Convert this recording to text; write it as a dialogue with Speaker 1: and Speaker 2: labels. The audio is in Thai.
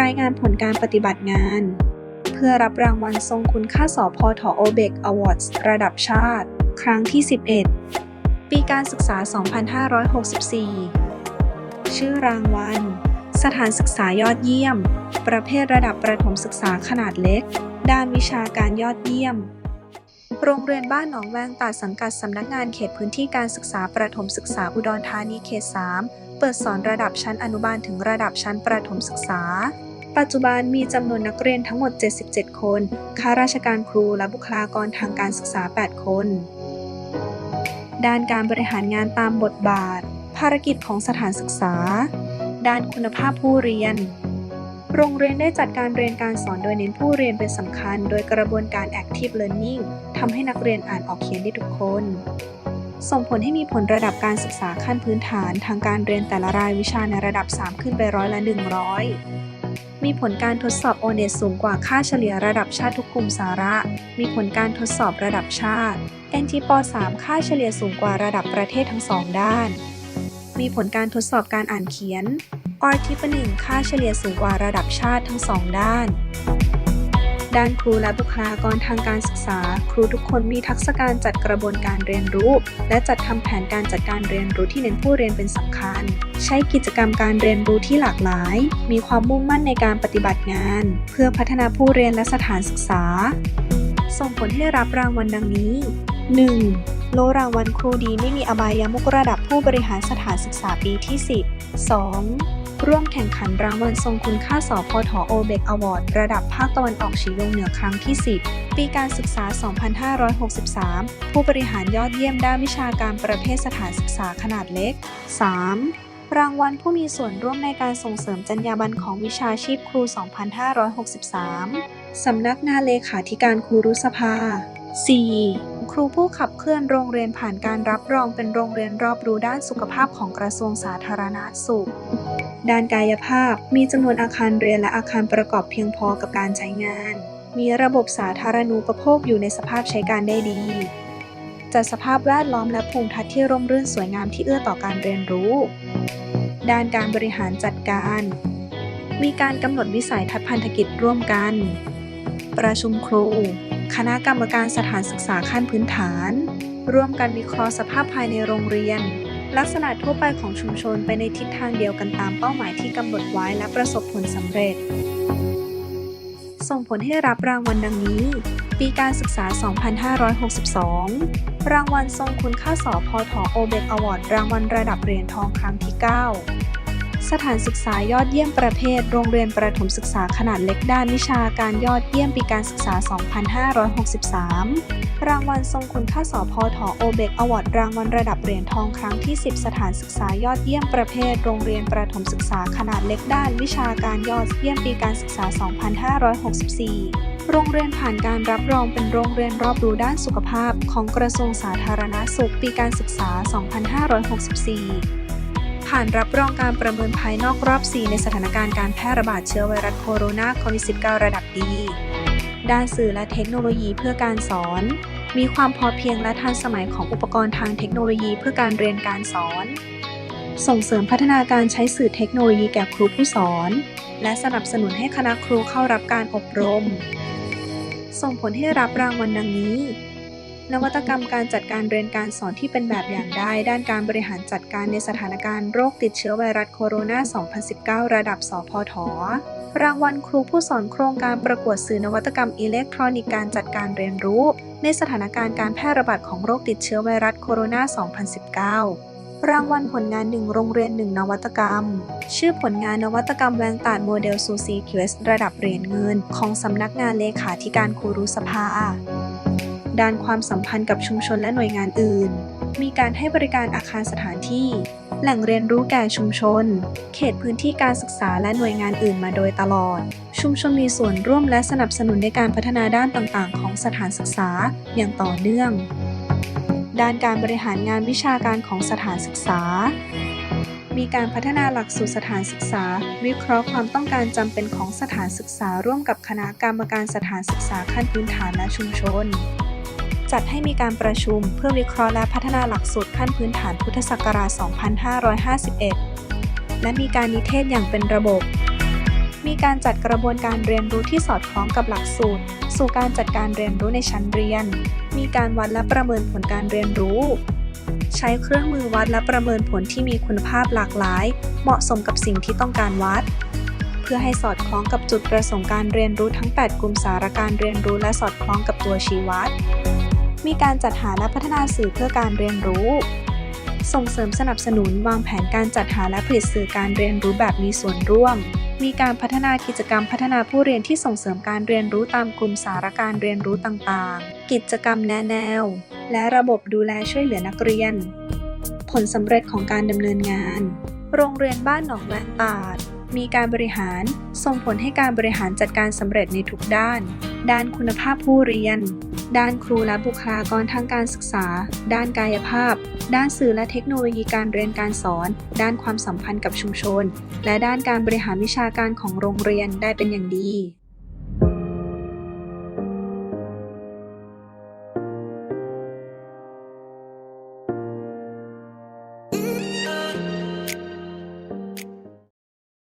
Speaker 1: รายงานผลการปฏิบัติงาน เพื่อรับรางวัลทรงคุณค่าสพทโอเบกอวอร์ดระดับชาติ ครั้งที่ 11 ปีการศึกษา 2564 ชื่อรางวัล สถานศึกษายอดเยี่ยม ประเภทระดับประถมศึกษาขนาดเล็ก ด้านวิชาการยอดเยี่ยม โรงเรียนบ้านหนองแวงตัดสังกัดสำนักงานเขตพื้นที่การศึกษาประถมศึกษาอุดรธานีเขต 3 เปิดสอนระดับชั้นอนุบาลถึงระดับชั้นประถมศึกษา ปัจจุบันมีจำนวนนักเรียนทั้งหมด 77 คน ข้าราชการครูและบุคลากรทางการศึกษา 8 คน ด้านการบริหารงานตามบทบาท ภารกิจของสถานศึกษา ด้านคุณภาพผู้เรียน โรงเรียนได้จัดการเรียนการสอนโดยเน้นผู้เรียนเป็นสำคัญ โดยกระบวนการ Active Learning ทำให้นักเรียนอ่านออกเขียนได้ทุกคน ส่งผลให้มีผลระดับการศึกษาขั้นพื้นฐานทางการเรียนแต่ละรายวิชาในระดับ 3 ขึ้นไปร้อยละ 100 มีผลการทดสอบ o n e t สูงกว่าค่าเฉลี่ยระดับชาติทุกกลุ่มสาระ มีผลการทดสอบระดับชาติ NT ป 3 ค่าเฉลี่ยสูงกว่าระดับประเทศทั้งสองด้าน มีผลการทดสอบการอ่านเขียน RT ประหนึ่งค่าเฉลี่ยสูงกว่าระดับชาติทั้งสองด้าน ด้านครูและบุคลากรทางการศึกษา ครูทุกคนมีทักษะการจัดกระบวนการเรียนรู้ และจัดทำแผนการจัดการเรียนรู้ที่เน้นผู้เรียนเป็นสำคัญ ใช้กิจกรรมการเรียนรู้ที่หลากหลาย มีความมุ่งมั่นในการปฏิบัติงาน เพื่อพัฒนาผู้เรียนและสถานศึกษา ส่งผลให้รับรางวัลดังนี้ 1. โลรางวัลครูดีไม่มีอบายามุกระดับผู้บริหารสถานศึกษาปีที่ 10 2. ร่วมแข่งขันรางวัลทรงคุณค่าสพทโอเบกอวอร์ดระดับภาคตะวันออกเฉียงเหนือครั้งที่ 10 ปีการศึกษา 2563 ผู้บริหารยอดเยี่ยมด้านวิชาการประเภทสถานศึกษาขนาดเล็ก 3. รางวัลผู้มีส่วนร่วมในการส่งเสริมจรรยาบรรณของวิชาชีพครู 2563 สำนักงานเลขาธิการครูรุสภา 4. ครูผู้ขับเคลื่อนโรงเรียนผ่านการรับรองเป็นโรงเรียนรอบรู้ด้านสุขภาพของกระทรวงสาธารณสุข ด้านกายภาพมีจำนวนอาคารเรียนและอาคารประกอบเพียงพอกับการใช้งาน มีระบบสาธารณูปโภคอยู่ในสภาพใช้การได้ดี จัดสภาพแวดล้อมและภูมิทัศน์ที่ร่มรื่นสวยงามที่เอื้อต่อการเรียนรู้ ด้านการบริหารจัดการ มีการกำหนดวิสัยทัศน์พันธกิจร่วมกัน ประชุมครู คณะกรรมการสถานศึกษาขั้นพื้นฐาน ร่วมกันวิเคราะห์สภาพภายในโรงเรียน ลักษณะทั่วไปของชุมชนไปในทิศทางเดียวกันตามเป้าหมายที่กำหนดไว้และประสบผลสำเร็จ ส่งผลให้รับรางวัลดังนี้ ปีการศึกษา 2562 รางวัลทรงคุณค่าสอพอโอเบกอวอร์ดรางวัลระดับเหรียญทองครั้งที่ 9 สถานศึกษายอดเยี่ยมประเภท โรงเรียนประถมศึกษาขนาดเล็กด้านวิชาการยอดเยี่ยมปีการศึกษา 2563 รางวัลทรงคุณค่าสพทโอเบกอวอร์ดรางวัลระดับเหรียญทองครั้งที่ 10 สถานศึกษายอดเยี่ยมประเภท โรงเรียนประถมศึกษาขนาดเล็กด้านวิชาการยอดเยี่ยมปีการศึกษา 2564โรงเรียนผ่านการรับรองเป็นโรงเรียนรอบรู้ด้านสุขภาพของกระทรวงสาธารณสุขปีการศึกษา 2564 ผ่านรับรองการประเมินภายนอกรอบ 4 ในสถานการณ์การแพร่ระบาดเชื้อไวรัสโคโรนาโควิด -19 ระดับดี ด้านสื่อและเทคโนโลยีเพื่อการสอน มีความพอเพียงและทันสมัยของอุปกรณ์ทางเทคโนโลยีเพื่อการเรียนการสอน ส่งเสริมพัฒนาการใช้สื่อเทคโนโลยีแก่ครูผู้สอน และสนับสนุนให้คณะครูเข้ารับการอบรม ส่งผลให้รับรางวัลดังนี้ นวัตกรรมการจัดการเรียนการสอนที่เป็นแบบอย่างได้ ด้านการบริหารจัดการในสถานการณ์โรคติดเชื้อไวรัสโคโรนา 2019 ระดับ สพท รางวัลครูผู้สอนโครงการประกวดสื่อนวัตกรรมอิเล็กทรอนิกส์การจัดการเรียนรู้ ในสถานการณ์การแพร่ระบาดของโรคติดเชื้อไวรัสโคโรนา 2019รางวัลผลงาน1โรงเรียน1นวัตกรรม ชื่อผลงานนวัตกรรมแวงตาดโมเดลซูซีคิวสระดับเหรียญเงิน ของสำนักงานเลขาธิการครูรุสภา ด้านความสัมพันธ์กับชุมชนและหน่วยงานอื่น มีการให้บริการอาคารสถานที่ แหล่งเรียนรู้แก่ชุมชน เขตพื้นที่การศึกษาและหน่วยงานอื่นมาโดยตลอด ชุมชนมีส่วนร่วมและสนับสนุนในการพัฒนาด้านต่างๆ ของสถานศึกษาอย่างต่อเนื่อง ด้านการบริหารงานวิชาการของสถานศึกษามีการพัฒนาหลักสูตรสถานศึกษา วิเคราะห์ความต้องการจำเป็นของสถานศึกษาร่วมกับคณะกรรมการสถานศึกษาขั้นพื้นฐานและชุมชน จัดให้มีการประชุมเพื่อวิเคราะห์และพัฒนาหลักสูตรขั้นพื้นฐานพุทธศักราช 2551 และมีการนิเทศอย่างเป็นระบบ มีการจัดกระบวนการเรียนรู้ที่สอดคล้องกับหลักสูตร สู่การจัดการเรียนรู้ในชั้นเรียน มีการวัดและประเมินผลการเรียนรู้ ใช้เครื่องมือวัดและประเมินผลที่มีคุณภาพหลากหลาย เหมาะสมกับสิ่งที่ต้องการวัดเพื่อให้สอดคล้องกับจุดประสงค์การเรียนรู้ทั้ง 8 กลุ่มสาระการเรียนรู้และสอดคล้องกับตัวชี้วัด มีการจัดหาและพัฒนาสื่อเพื่อการเรียนรู้ ส่งเสริมสนับสนุนวางแผนการจัดหาและผลิตสื่อการเรียนรู้แบบมีส่วนร่วม มีการพัฒนากิจกรรมพัฒนาผู้เรียนที่ส่งเสริมการเรียนรู้ตามกลุ่มสาระการเรียนรู้ต่างๆ กิจกรรมแนะแนว และระบบดูแลช่วยเหลือนักเรียน ผลสำเร็จของการดำเนินงาน โรงเรียนบ้านหนองแวงตาด มีการบริหาร ส่งผลให้การบริหารจัดการสำเร็จในทุกด้าน ด้านคุณภาพผู้เรียน ด้านครูและบุคลากรทางการศึกษา ด้านกายภาพ ด้านสื่อและเทคโนโลยีการเรียนการสอน ด้านความสัมพันธ์กับชุมชน และด้านการบริหารวิชาการของโรงเรียนได้เป็นอย่างดี